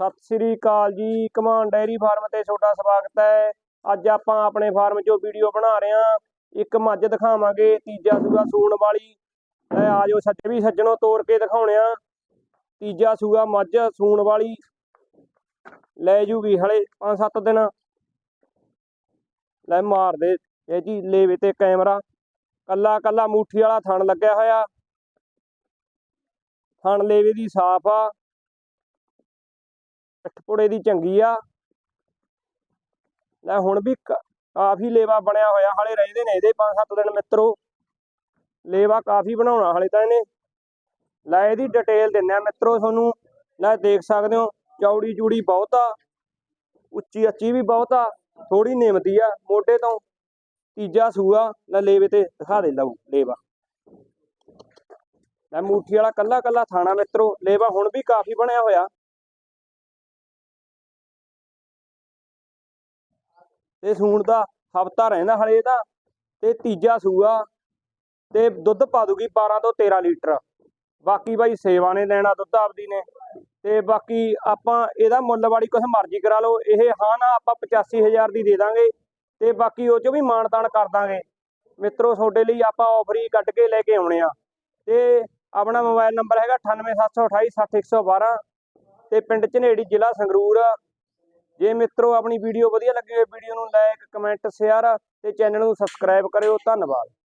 ਸਤਿ ਸ੍ਰੀ ਅਕਾਲ ਜੀ ਕਮਾਨ dairy farm ਤੇ ਤੁਹਾਡਾ ਸਵਾਗਤ ਹੈ। ਅੱਜ ਆਪਾਂ ਆਪਣੇ ਫਾਰਮ 'ਚੋਂ ਵੀਡੀਓ ਬਣਾ ਰਹੇ ਹਾਂ, ਇੱਕ ਮੱਝ ਦਿਖਾਵਾਂਗੇ, ਤੀਜਾ ਸੂਆ ਸੂਣ ਵਾਲੀ। ਲੈ ਆਜੋ ਸੱਜੇ ਵੀ ਸੱਜਣੋਂ ਤੋੜ ਕੇ ਦਿਖਾਉਣੇ ਆ ਤੀਜਾ ਸੂਆ ਮੱਝ ਸੂਣ ਵਾਲੀ। ਲੈ ਜੂਗੀ ਹਲੇ 5-7 ਦਿਨ। ਲੈ ਮਾਰ ਦੇ, ਇਹ ਜੀ ਲੇਵੇ ਤੇ ਕੈਮਰਾ। ਕੱਲਾ ਕੱਲਾ ਮੂਠੀ ਵਾਲਾ ਥਣ ਲੱਗਿਆ ਹੋਇਆ। ਥਣ ਲੇਵੇ ਦੀ ਸਾਫ਼ ਆ। ਪਿੱਠਪੁੜੇ ਦੀ ਚੰਗੀ ਆ। ਲੈ ਹੁਣ ਵੀ ਕਾਫੀ ਲੇਵਾ ਬਣਿਆ ਹੋਇਆ, ਹਾਲੇ ਰਹਿੰਦੇ ਨੇ ਇਹਦੇ 5-7 ਦਿਨ ਮਿੱਤਰੋ। ਲੇਵਾ ਕਾਫੀ ਬਣਾਉਣਾ ਹਾਲੇ ਤਾਂ ਇਹਨੇ। ਲੈ ਇਹਦੀ ਡਿਟੇਲ ਦਿੰਨੇ ਆ ਮਿੱਤਰੋ ਤੁਹਾਨੂੰ। ਲੈ ਦੇਖ ਸਕਦੇ ਹੋ, ਚੌੜੀ ਚੂੜੀ ਬਹੁਤ ਆ। ਉੱਚੀ ਅੱਚੀ ਵੀ ਬਹੁਤ ਆ। ਥੋੜੀ ਨਿਮਦੀ ਆ, ਮੋਢੇ ਤੋਂ। ਤੀਜਾ ਸੂਆ ਲੈ ਲੇਵੇ ਤੇ ਦਿਖਾ ਦੇ ਲਊ, ਲੇਵਾ। ਲੈ ਮੂਠੀ ਵਾਲਾ ਕੱਲਾ ਕੱਲਾ ਥਾਣਾ ਮਿੱਤਰੋ। ਲੇਵਾ ਹੁਣ ਵੀ ਕਾਫੀ ਬਣਿਆ ਹੋਇਆ। ਤੇ ਸੂਣ ਦਾ ਹਫਤਾ ਰਹਿੰਦਾ ਹਲੇ ਇਹਦਾ ਤੇ ਤੀਜਾ ਸੂਆ ਤੇ ਦੁੱਧ ਪਾ ਦੂਗੀ 12 ਤੋਂ 13 ਲੀਟਰ। ਬਾਕੀ ਬਾਈ ਸੇਵਾ ਨੇ ਲੈਣਾ ਦੁੱਧ ਆਪਦੀ ਨੇ ਤੇ ਬਾਕੀ ਆਪਾਂ ਇਹਦਾ ਮੁੱਲ ਵਾੜੀ ਕੁਛ ਮਰਜ਼ੀ ਕਰਾ ਲਓ। ਇਹ ਹਾਂ ਨਾ ਆਪਾਂ 85000 ਦੀ ਦੇ ਦਾਂਗੇ ਤੇ ਬਾਕੀ ਉਹ ਚੋਂ ਵੀ ਮਾਨਤਾਨ ਕਰ ਦਾਂਗੇ। ਮਿੱਤਰੋ, ਤੁਹਾਡੇ ਲਈ ਆਪਾਂ ਆਫਰ ਹੀ ਕੱਢ ਕੇ ਲੈ ਕੇ ਆਉਣੇ ਆ। ਤੇ ਆਪਣਾ ਮੋਬਾਈਲ ਨੰਬਰ ਹੈਗਾ 9872860112 ਤੇ ਪਿੰਡ ਝਨੇੜੀ ਜ਼ਿਲ੍ਹਾ ਸੰਗਰੂਰ। ਜੇ ਮਿੱਤਰੋ ਆਪਣੀ ਵੀਡੀਓ ਵਧੀਆ ਲੱਗੀ ਹੋਵੇ ਵੀਡੀਓ ਨੂੰ ਲਾਈਕ ਕਮੈਂਟ ਸ਼ੇਅਰ ਤੇ ਚੈਨਲ ਨੂੰ ਸਬਸਕ੍ਰਾਈਬ ਕਰਿਓ। ਧੰਨਵਾਦ।